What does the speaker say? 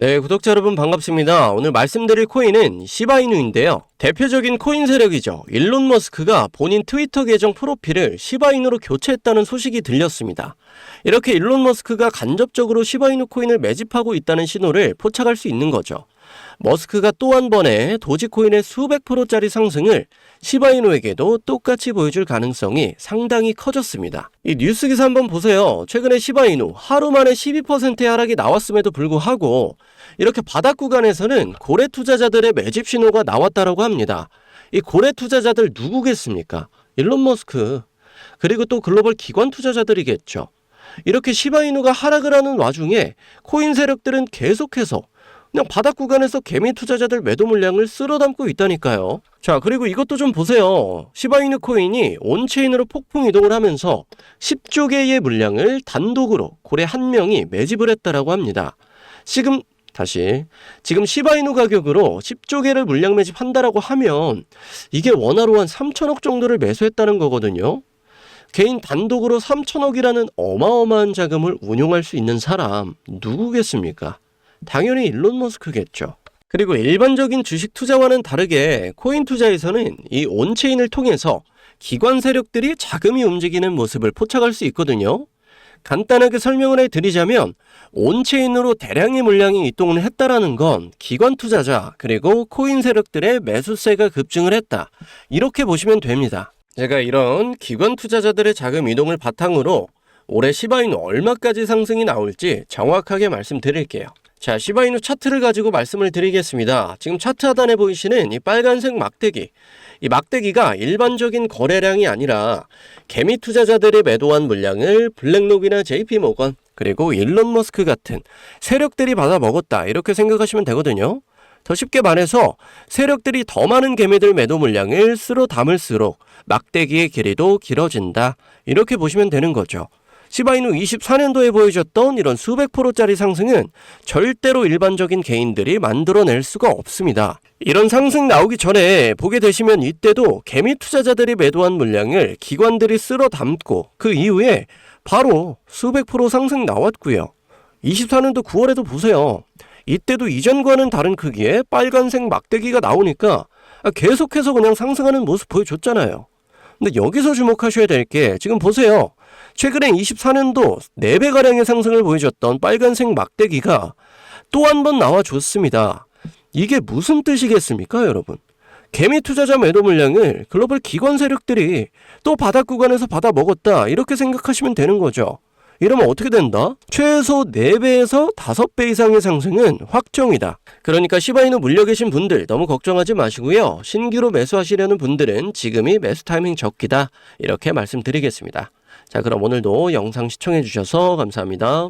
네, 구독자 여러분 반갑습니다. 오늘 말씀드릴 코인은 시바이누인데요. 대표적인 코인 세력이죠. 일론 머스크가 본인 트위터 계정 프로필을 시바이누로 교체했다는 소식이 들렸습니다. 이렇게 일론 머스크가 간접적으로 시바이누 코인을 매집하고 있다는 신호를 포착할 수 있는 거죠. 머스크가 또 한 번에 도지코인의 수백 프로짜리 상승을 시바이누에게도 똑같이 보여줄 가능성이 상당히 커졌습니다. 이 뉴스 기사 한번 보세요. 최근에 시바이누 하루 만에 12%의 하락이 나왔음에도 불구하고 이렇게 바닥 구간에서는 고래 투자자들의 매집 신호가 나왔다라고 합니다. 이 고래 투자자들 누구겠습니까? 일론 머스크. 그리고 또 글로벌 기관 투자자들이겠죠. 이렇게 시바이누가 하락을 하는 와중에 코인 세력들은 계속해서 그냥 바닥 구간에서 개미 투자자들 매도 물량을 쓸어 담고 있다니까요. 자, 그리고 이것도 좀 보세요. 시바이누 코인이 온체인으로 폭풍 이동을 하면서 10조 개의 물량을 단독으로 고래 한 명이 매집을 했다라고 합니다. 지금 다시 지금 시바이누 가격으로 10조 개를 물량 매집한다라고 하면 이게 원화로 한 3천억 정도를 매수했다는 거거든요. 개인 단독으로 3천억이라는 어마어마한 자금을 운용할 수 있는 사람 누구겠습니까? 당연히 일론 머스크겠죠. 그리고 일반적인 주식 투자와는 다르게 코인 투자에서는 이 온체인을 통해서 기관 세력들이 자금이 움직이는 모습을 포착할 수 있거든요. 간단하게 설명을 해드리자면 온체인으로 대량의 물량이 이동을 했다라는 건 기관 투자자 그리고 코인 세력들의 매수세가 급증을 했다. 이렇게 보시면 됩니다. 제가 이런 기관 투자자들의 자금 이동을 바탕으로 올해 시바이누 얼마까지 상승이 나올지 정확하게 말씀드릴게요. 자, 시바이누 차트를 가지고 말씀을 드리겠습니다. 지금 차트 하단에 보이시는 이 빨간색 막대기. 이 막대기가 일반적인 거래량이 아니라 개미 투자자들이 매도한 물량을 블랙록이나 JP 모건 그리고 일론 머스크 같은 세력들이 받아 먹었다. 이렇게 생각하시면 되거든요. 더 쉽게 말해서 세력들이 더 많은 개미들 매도 물량을 쓸어 담을수록 막대기의 길이도 길어진다. 이렇게 보시면 되는 거죠. 시바이누 24년도에 보여줬던 이런 수백 프로짜리 상승은 절대로 일반적인 개인들이 만들어낼 수가 없습니다. 이런 상승 나오기 전에 보게 되시면 이때도 개미 투자자들이 매도한 물량을 기관들이 쓸어 담고 그 이후에 바로 수백 프로 상승 나왔고요. 24년도 9월에도 보세요. 이때도 이전과는 다른 크기의 빨간색 막대기가 나오니까 계속해서 그냥 상승하는 모습 보여줬잖아요. 근데 여기서 주목하셔야 될 게 지금 보세요. 최근에 24년도 4배가량의 상승을 보여줬던 빨간색 막대기가 또 한 번 나와줬습니다. 이게 무슨 뜻이겠습니까, 여러분? 개미 투자자 매도 물량을 글로벌 기관 세력들이 또 바닥 구간에서 받아 먹었다. 이렇게 생각하시면 되는 거죠. 이러면 어떻게 된다? 최소 4배에서 5배 이상의 상승은 확정이다. 그러니까 시바이누 물려 계신 분들 너무 걱정하지 마시고요. 신규로 매수하시려는 분들은 지금이 매수 타이밍 적기다. 이렇게 말씀드리겠습니다. 자, 그럼 오늘도 영상 시청해 주셔서 감사합니다.